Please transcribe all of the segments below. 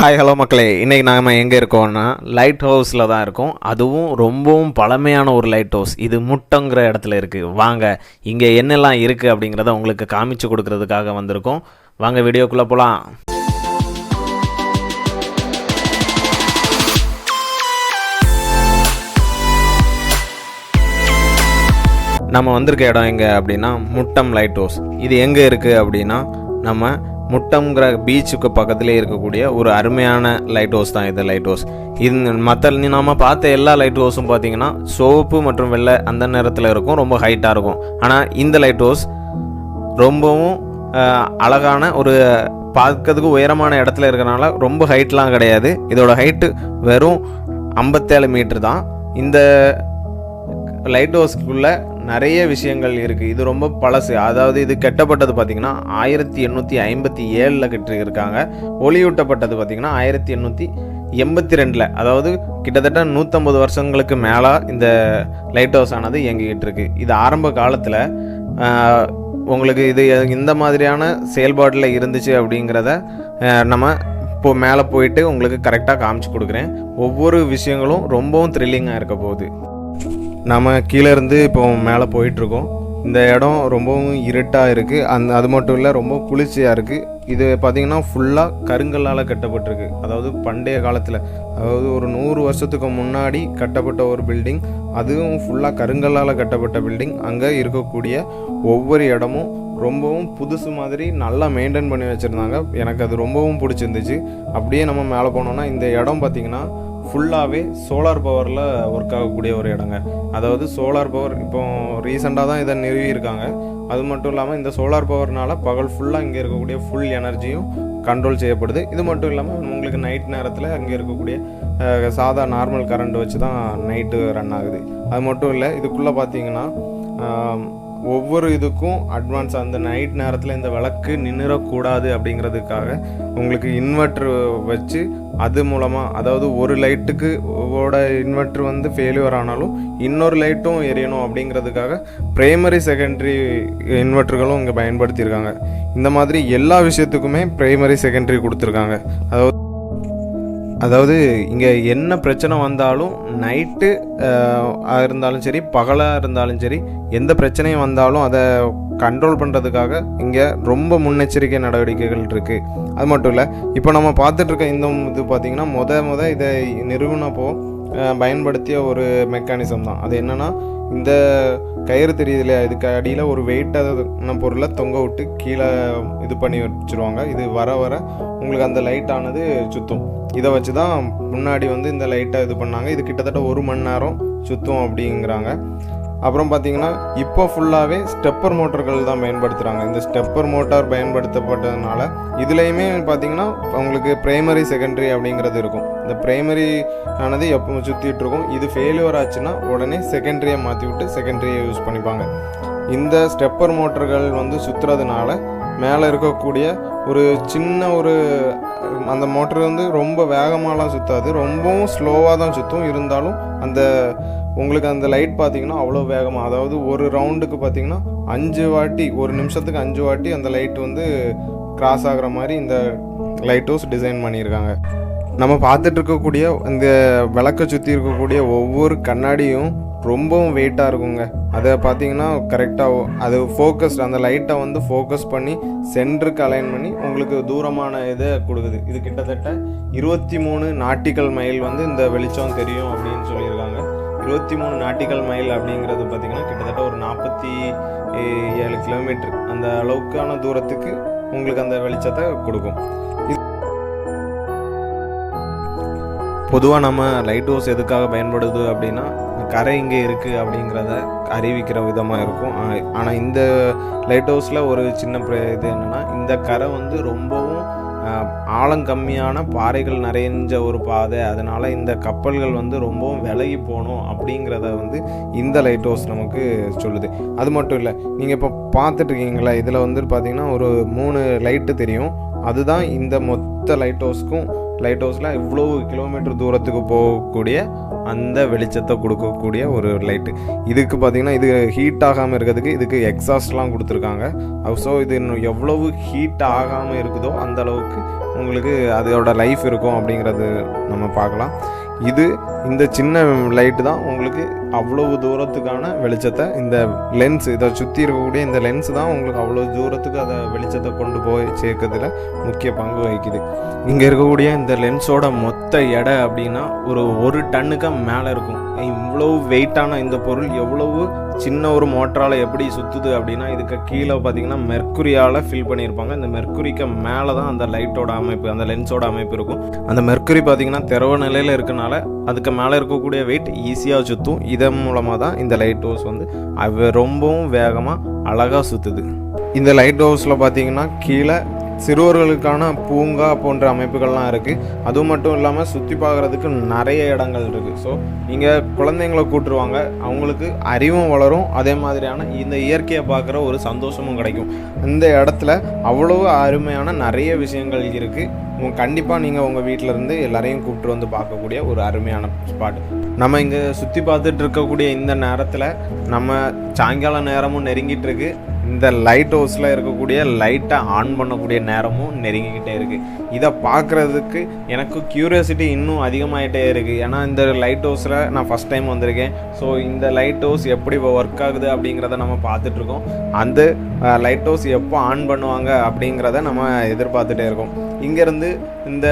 Hi hello மக்களே. இன்றைக்கி நாம் எங்கே இருக்கோம்னா லைட் ஹவுஸில் தான் இருக்கோம். அதுவும் ரொம்பவும் பழமையான ஒரு லைட் ஹவுஸ் இது முட்டங்கிற இடத்துல இருக்குது வாங்க இங்கே என்னெல்லாம் இருக்குது அப்படிங்கிறத உங்களுக்கு காமிச்சு கொடுக்கறதுக்காக வந்திருக்கோம். வாங்க வீடியோக்குள்ளே போகலாம் நம்ம வந்திருக்க இடம் எங்கே அப்படின்னா முட்டம் லைட் ஹவுஸ் இது எங்கே இருக்குது அப்படின்னா நம்ம முட்டம்ங்கிற பீச்சுக்கு பக்கத்துலேயே இருக்கக்கூடிய ஒரு அருமையான லைட் ஹவுஸ் தான் இது லைட் ஹவுஸ் இது மற்ற நாம் பார்த்த எல்லா லைட் ஹவுஸும் பார்த்தீங்கன்னா சிவப்பு மற்றும் வெள்ளை அந்த நேரத்தில் இருக்கும் ரொம்ப ஹைட்டாக இருக்கும். ஆனால் இந்த லைட் ஹவுஸ் ரொம்பவும் அழகான ஒரு பார்க்கறதுக்கு உயரமான இடத்துல இருக்கிறனால ரொம்ப ஹைட்லாம் கிடையாது. இதோட ஹைட்டு வெறும் ஐம்பத்தேழு மீட்ரு தான். இந்த லைட் ஹவுஸ்க்குள்ளே நிறைய விஷயங்கள் இருக்குது இது ரொம்ப பழசு. அதாவது இது கெட்டப்பட்டது பார்த்திங்கன்னா ஆயிரத்தி எண்ணூற்றி ஐம்பத்தி ஏழில் கட்டியிருக்காங்க. ஒளியூட்டப்பட்டது பார்த்திங்கன்னா ஆயிரத்தி எண்ணூற்றி எண்பத்தி ரெண்டில் அதாவது கிட்டத்தட்ட நூற்றம்பது வருஷங்களுக்கு மேலே இந்த லைட் ஹவுஸ் ஆனது இயங்கிக்கிட்டு இருக்கு. இது ஆரம்ப காலத்தில் உங்களுக்கு இது இந்த மாதிரியான செயல்பாட்டில் இருந்துச்சு அப்படிங்கிறத நம்ம இப்போ மேலே போயிட்டு உங்களுக்கு கரெக்டாக காமிச்சு கொடுக்குறேன். ஒவ்வொரு விஷயங்களும் ரொம்பவும் த்ரில்லிங்காக இருக்க போகுது. நம்ம கீழே இருந்து இப்போ மேலே போயிட்டுருக்கோம். இந்த இடம் ரொம்பவும் இருட்டாக இருக்குது அந்த அது மட்டும் இல்லை ரொம்ப குளிர்ச்சியாக இருக்குது இது பார்த்திங்கன்னா ஃபுல்லாக கருங்கல்லால் கட்டப்பட்டிருக்கு. அதாவது பண்டைய காலத்தில். அதாவது ஒரு நூறு வருஷத்துக்கு முன்னாடி கட்டப்பட்ட ஒரு பில்டிங் அதுவும் ஃபுல்லாக கருங்கல்லால் கட்டப்பட்ட பில்டிங் அங்கே இருக்கக்கூடிய ஒவ்வொரு இடமும் ரொம்பவும் புதுசு மாதிரி நல்லா மெயின்டைன் பண்ணி வச்சுருந்தாங்க. எனக்கு அது ரொம்பவும் பிடிச்சிருந்துச்சு. அப்படியே நம்ம மேலே போனோன்னா இந்த இடம் பார்த்திங்கன்னா ஃபுல்லாகவே சோலார் பவரில் ஒர்க் ஆகக்கூடிய ஒரு இடங்க. அதாவது சோலார் பவர் இப்போ ரீசெண்டாக தான் இதை நிறுவியிருக்காங்க. அது மட்டும் இல்லாமல் இந்த சோலார் பவர்னால் பகல் ஃபுல்லாக இங்கே இருக்கக்கூடிய ஃபுல் எனர்ஜியும் கண்ட்ரோல் செய்யப்படுது. இது மட்டும் இல்லாமல் உங்களுக்கு நைட் நேரத்தில் அங்கே இருக்கக்கூடிய சாதா நார்மல் கரண்ட் வச்சு தான் நைட்டு ரன் ஆகுது. அது மட்டும் இல்லை இதுக்குள்ளே பார்த்தீங்கன்னா ஒவ்வொரு இதுக்கும் அட்வான்ஸ் அந்த நைட் நேரத்தில் இந்த விளக்கு நின்றுடக்கூடாது அப்படிங்கிறதுக்காக உங்களுக்கு இன்வெர்ட்ரு வச்சு அது மூலமாக அதாவது ஒரு லைட்டுக்கு ஓட இன்வெர்ட்ரு வந்து ஃபெயிலியர் ஆனாலும் இன்னொரு லைட்டும் எரியணும் அப்படிங்கிறதுக்காக ப்ரைமரி செகண்டரி இன்வெர்ட்டர்களும் இங்கே பயன்படுத்தியிருக்காங்க. இந்த மாதிரி எல்லா விஷயத்துக்குமே ப்ரைமரி செகண்டரி கொடுத்துருக்காங்க. அதாவது அதாவது இங்கே என்ன பிரச்சனை வந்தாலும் நைட்டு இருந்தாலும் சரி பகலாக இருந்தாலும் சரி எந்த பிரச்சனையும் வந்தாலும் அதை கண்ட்ரோல் பண்ணுறதுக்காக இங்கே ரொம்ப முன்னெச்சரிக்கை நடவடிக்கைகள் இருக்குது அது மட்டும் இல்லை இப்போ நம்ம பார்த்துட்ருக்க இந்த இது பார்த்திங்கன்னா முத முத இதை நிறுவனப்போ பயன்படுத்திய ஒரு மெக்கானிசம் தான். அது என்னென்னா இந்த கயிறு தெரியுது இல்லையா இதுக்கு அடியில் ஒரு வெயிட்டான பொருளை தொங்க விட்டு கீழே இது பண்ணி வச்சுருவாங்க. இது வர வர உங்களுக்கு அந்த லைட் ஆனது சுற்றும் இதை வச்சு தான் முன்னாடி வந்து இந்த லைட்டை இது பண்ணாங்க. இது கிட்டத்தட்ட ஒரு மணி நேரம் சுற்றும் அப்படிங்கிறாங்க. அப்புறம் பார்த்தீங்கன்னா இப்போ ஃபுல்லாகவே ஸ்டெப்பர் மோட்டர்கள் தான் பயன்படுத்துகிறாங்க இந்த ஸ்டெப்பர் மோட்டார் பயன்படுத்தப்பட்டதுனால இதுலேயுமே பார்த்தீங்கன்னா அவங்களுக்கு ப்ரைமரி செகண்டரி அப்படிங்கிறது இருக்கும். இந்த ப்ரைமரி ஆனது எப்போ சுற்றிட்டு இருக்கும்? இது ஃபெயிலியர் ஆச்சுன்னா உடனே செகண்டரியை மாற்றி விட்டு செகண்டரியை யூஸ் பண்ணிப்பாங்க. இந்த ஸ்டெப்பர் மோட்டர்கள் வந்து சுற்றுறதுனால மேலே இருக்கக்கூடிய ஒரு சின்ன ஒரு அந்த மோட்டர் வந்து ரொம்ப வேகமாகலாம் சுற்றாது ரொம்பவும் ஸ்லோவாக தான் சுற்றும் இருந்தாலும் அந்த உங்களுக்கு அந்த லைட் பார்த்தீங்கன்னா அவ்வளோ வேகமாக அதாவது ஒரு ரவுண்டுக்கு பார்த்தீங்கன்னா அஞ்சு வாட்டி ஒரு நிமிஷத்துக்கு அஞ்சு வாட்டி அந்த லைட் வந்து கிராஸ் ஆகுற மாதிரி இந்த லைட் ஹவுஸ் டிசைன் பண்ணியிருக்காங்க. நம்ம பார்த்துட்டு இருக்கக்கூடிய இந்த விளக்கை சுற்றி இருக்கக்கூடிய ஒவ்வொரு கண்ணாடியும் ரொம்பவும் வெயிட்டாக இருக்குங்க. அதை பார்த்தீங்கன்னா கரெக்டாக அது ஃபோக்கஸ்ட் அந்த லைட்டை வந்து ஃபோக்கஸ் பண்ணி சென்டருக்கு அலைன் பண்ணி உங்களுக்கு தூரமான இதை கொடுக்குது. இது கிட்டத்தட்ட இருபத்தி மூணு நாட்டிக்கல் மைல் வந்து இந்த வெளிச்சம் தெரியும் அப்படின்னு சொல்லியிருக்காங்க. இருபத்தி மூணு நாட்டிக்கல் மைல் அப்படிங்கிறது பார்த்தீங்கன்னா கிட்டத்தட்ட ஒரு நாற்பத்தி ஏழு கிலோமீட்டர் அந்த அளவுக்கான தூரத்துக்கு உங்களுக்கு அந்த வெளிச்சத்தை கொடுக்கும். பொதுவாக நம்ம லைட் ஹவுஸ் எதுக்காக பயன்படுது அப்படின்னா கரை இங்கே இருக்குது அப்படிங்கிறத அறிவிக்கிற விதமாக இருக்கும். ஆனால் இந்த லைட் ஹவுஸில் ஒரு சின்ன பிர- இது என்னென்னா இந்த கரை வந்து ரொம்பவும் ஆழம் கம்மியான பாறைகள் நிறைஞ்ச ஒரு பாதை. அதனால் இந்த கப்பல்கள் வந்து ரொம்பவும் விலகி போகணும் அப்படிங்கிறத வந்து இந்த லைட் ஹவுஸ் நமக்கு சொல்லுது. அது மட்டும் இல்லை நீங்கள் இப்போ பார்த்துட்ருக்கீங்களா இதில் வந்து பார்த்திங்கன்னா ஒரு மூணு லைட்டு தெரியும். அதுதான் இந்த மொத்த லைட் ஹவுஸ்க்கும் லைட் ஹவுஸ்லாம் இவ்வளோ கிலோமீட்டர் தூரத்துக்கு போகக்கூடிய அந்த வெளிச்சத்தை கொடுக்கக்கூடிய ஒரு லைட்டு இதுக்கு பார்த்திங்கன்னா இது ஹீட் ஆகாமல் இருக்கிறதுக்கு இதுக்கு எக்ஸாஸ்ட்லாம் கொடுத்துருக்காங்க. ஸோ இது இன்னும் எவ்வளவு ஹீட் ஆகாமல் இருக்குதோ அந்த அளவுக்கு உங்களுக்கு அதோட லைஃப் இருக்கும் அப்படிங்கிறது நம்ம பார்க்கலாம். இது இந்த சின்ன லைட்டு தான் உங்களுக்கு அவ்வளவு தூரத்துக்கான வெளிச்சத்தை இந்த லென்ஸ் இதை சுற்றி இருக்கக்கூடிய இந்த லென்ஸ் தான் உங்களுக்கு அவ்வளோ தூரத்துக்கு அதை வெளிச்சத்தை கொண்டு போய் சேர்க்கறதுல முக்கிய பங்கு வகிக்குது. இங்கே இருக்கக்கூடிய இந்த லென்ஸோட மொத்த எடை அப்படின்னா ஒரு ஒரு டன்னுக்கு மேலே இருக்கும். இவ்வளோ வெயிட்டான இந்த பொருள் எவ்வளவு சின்ன ஒரு மோட்டரால் எப்படி சுற்றுது அப்படின்னா இதுக்கு கீழே பார்த்தீங்கன்னா மெர்க்குரியால் ஃபில் பண்ணியிருப்பாங்க. இந்த மெர்க்குரிக்கு மேலே தான் அந்த லைட்டோட அமைப்பு அந்த லென்ஸோட அமைப்பு இருக்கும். அந்த மெர்க்குரி பார்த்தீங்கன்னா திரவ நிலையில் இருக்கனால அதுக்கு மேலே இருக்கக்கூடிய வெயிட் ஈஸியாக சுற்றும் இதன் மூலமாக தான் இந்த லைட் ஹவுஸ் வந்து ரொம்பவும் வேகமாக அழகாக சுற்றுது இந்த லைட் ஹவுஸில் பார்த்தீங்கன்னா கீழே சிறுவர்களுக்கான பூங்கா போன்ற அமைப்புகள்லாம் இருக்குது அதுவும் மட்டும் இல்லாமல் சுற்றி பார்க்குறதுக்கு நிறைய இடங்கள் இருக்குது ஸோ இங்கே குழந்தைங்களை கூட்டுருவாங்க. அவங்களுக்கு அறிவும் வளரும். அதே மாதிரியான இந்த இயற்கையை பார்க்குற ஒரு சந்தோஷமும் கிடைக்கும். இந்த இடத்துல அவ்வளவு அருமையான நிறைய விஷயங்கள் இருக்குது கண்டிப்பாக நீங்கள் உங்கள் வீட்டில் இருந்து எல்லாரையும் கூப்பிட்டு வந்து பார்க்கக்கூடிய ஒரு அருமையான ஸ்பாட் நம்ம இங்கே சுற்றி பார்த்துட்டு இருக்கக்கூடிய இந்த நேரத்தில் நம்ம சாயங்கால நேரமும் நெருங்கிட்டு இருக்கு. இந்த லைட் ஹவுஸில் இருக்கக்கூடிய லைட்டை ஆன் பண்ணக்கூடிய நேரமும் நெருங்கிக்கிட்டே இருக்குது இதை பார்க்குறதுக்கு எனக்கு க்யூரியாசிட்டி இன்னும் அதிகமாகிட்டே இருக்குது ஏன்னா இந்த லைட் ஹவுஸில் நான் ஃபஸ்ட் டைம் வந்திருக்கேன். ஸோ இந்த லைட் ஹவுஸ் எப்படி ஒர்க் ஆகுது அப்படிங்கிறத நம்ம பார்த்துட்ருக்கோம். அந்த லைட் ஹவுஸ் எப்போ ஆன் பண்ணுவாங்க அப்படிங்கிறத நம்ம எதிர்பார்த்துட்டே இருக்கோம். இங்கேருந்து இந்த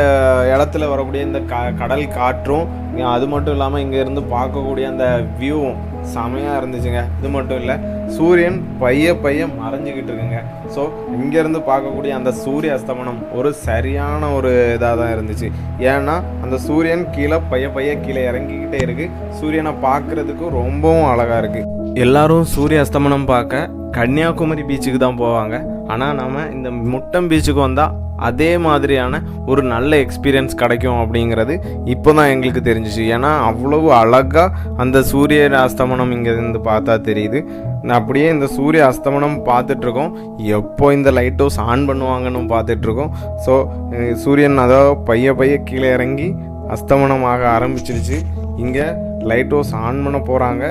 இடத்துல வரக்கூடிய இந்த க கடல் காற்றும் அது மட்டும் இல்லாமல் இங்கேருந்து பார்க்கக்கூடிய அந்த வியூவும் செமையாக இருந்துச்சுங்க. இது மட்டும் இல்லை சூரியன் பைய பைய மறைஞ்சிக்கிட்டு இருக்குங்க. ஸோ இங்கேருந்து பார்க்கக்கூடிய அந்த சூரிய அஸ்தமனம் ஒரு சரியான ஒரு இதாக தான் இருந்துச்சு. ஏன்னா அந்த சூரியன் கீழே பைய பைய கீழே இறங்கிக்கிட்டே இருக்குது சூரியனை பார்க்கறதுக்கு ரொம்பவும் அழகாக இருக்குது எல்லாரும் சூரிய அஸ்தமனம் பார்க்க கன்னியாகுமரி பீச்சுக்கு தான் போவாங்க. ஆனால் நம்ம இந்த முட்டம் பீச்சுக்கு வந்தால் அதே மாதிரியான ஒரு நல்ல எக்ஸ்பீரியன்ஸ் கிடைக்கும் அப்படிங்கிறது இப்போ தான் எங்களுக்கு தெரிஞ்சிச்சு. ஏன்னா அவ்வளவு அழகாக அந்த சூரிய அஸ்தமனம் இங்கே இருந்து பார்த்தா தெரியுது. நான் அப்படியே இந்த சூரிய அஸ்தமனம் பார்த்துட்ருக்கோம். எப்போ இந்த லைட் ஹவுஸ் ஆன் பண்ணுவாங்கன்னு பார்த்துட்ருக்கோம். ஸோ சூரியன் அதாவது பைய பைய கீழே இறங்கி அஸ்தமனம் ஆக ஆரம்பிச்சிருச்சு. இங்கே லைட் ஹவுஸ் ஆன் பண்ண போகிறாங்க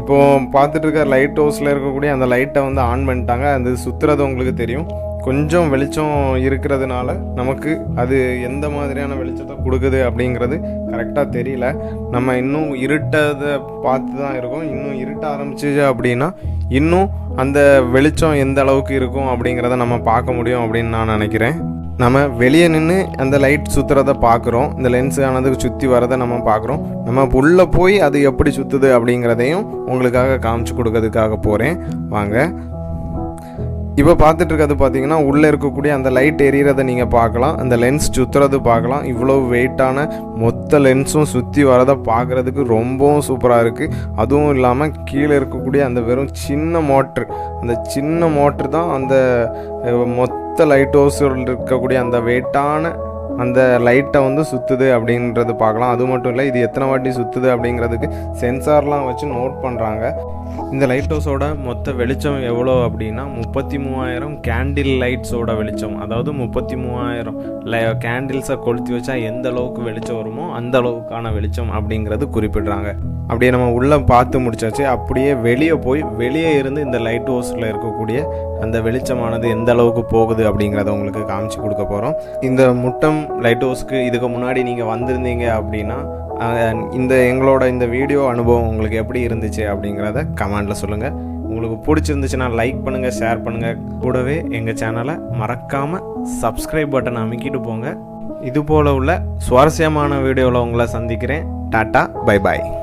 இப்போது பார்த்துட்டு இருக்க லைட் ஹவுஸில் இருக்கக்கூடிய அந்த லைட்டை வந்து ஆன் பண்ணிட்டாங்க. அது சுற்றுறது உங்களுக்கு தெரியும். கொஞ்சம் வெளிச்சம் இருக்கிறதுனால நமக்கு அது எந்த மாதிரியான வெளிச்சத்தை கொடுக்குது அப்படிங்கிறது கரெக்டாக தெரியல. நம்ம இன்னும் இருட்டதை பார்த்து தான் இருக்கோம். இன்னும் இருட்ட ஆரம்பிச்சிச்சு அப்படின்னா இன்னும் அந்த வெளிச்சம் எந்த அளவுக்கு இருக்கும் அப்படிங்கிறத நம்ம பார்க்க முடியும் அப்படின்னு நான் நினைக்கிறேன். நம்ம வெளியே நின்று அந்த லைட் சுற்றுறத பார்க்குறோம். இந்த லென்ஸ் ஆனதுக்கு சுற்றி வரதை நம்ம பார்க்குறோம். நம்ம உள்ளே போய் அது எப்படி சுற்றுது அப்படிங்கிறதையும் உங்களுக்காக காமிச்சு கொடுக்கறதுக்காக போகிறேன் வாங்க இப்போ பார்த்துட்டு இருக்கிறது பார்த்தீங்கன்னா உள்ளே இருக்கக்கூடிய அந்த லைட் எரியறதை நீங்கள் பார்க்கலாம். அந்த லென்ஸ் சுற்றுறது பார்க்கலாம். இவ்வளோ வெயிட்டான மொத்த லென்ஸும் சுற்றி வரதை பார்க்குறதுக்கு ரொம்பவும் சூப்பராக இருக்குது அதுவும் இல்லாமல் கீழே இருக்கக்கூடிய அந்த வெறும் சின்ன மோட்ரு அந்த சின்ன மோட்ரு தான் அந்த மொத்த லைட் ஹவுஸில் இருக்கக்கூடிய அந்த வெயிட்டான அந்த லைட்டை வந்து சுற்றுது அப்படின்றது பார்க்கலாம். அது மட்டும் இல்லை இது எத்தனை வாட்டி சுற்றுது அப்படிங்கிறதுக்கு சென்சார்லாம் வச்சு நோட் பண்ணுறாங்க இந்த லைட் ஹவுஸோட மொத்த வெளிச்சம் எவ்வளோ அப்படின்னா முப்பத்தி மூவாயிரம் கேண்டில் லைட்ஸோட வெளிச்சம். அதாவது முப்பத்தி மூவாயிரம் லை கேண்டில்ஸை கொளுத்தி வச்சா எந்த அளவுக்கு வெளிச்சம் வருமோ அந்த அளவுக்கான வெளிச்சம் அப்படிங்கிறது குறிப்பிடுறாங்க. அப்படியே நம்ம உள்ளே பார்த்து முடிச்சாச்சு. அப்படியே வெளியே போய் வெளியே இருந்து இந்த லைட் ஹவுஸில் இருக்கக்கூடிய அந்த வெளிச்சமானது எந்த அளவுக்கு போகுது அப்படிங்கிறத உங்களுக்கு காமிச்சு கொடுக்க போகிறோம் இந்த முட்டம் லைட் ஹவுஸ்க்கு இதுக்கு முன்னாடி நீங்கள் வந்திருந்தீங்க அப்படின்னா இந்த எங்களோட இந்த வீடியோ அனுபவம் உங்களுக்கு எப்படி இருந்துச்சு அப்படிங்கிறத கமெண்டில் சொல்லுங்கள் உங்களுக்கு பிடிச்சிருந்துச்சுன்னா லைக் பண்ணுங்கள் ஷேர் பண்ணுங்கள் கூடவே எங்கள் சேனலை மறக்காமல் சப்ஸ்கிரைப் பட்டனை அமைக்கிட்டு போங்க. இதுபோல் உள்ள சுவாரஸ்யமான வீடியோவில் உங்களை சந்திக்கிறேன். Tata bye bye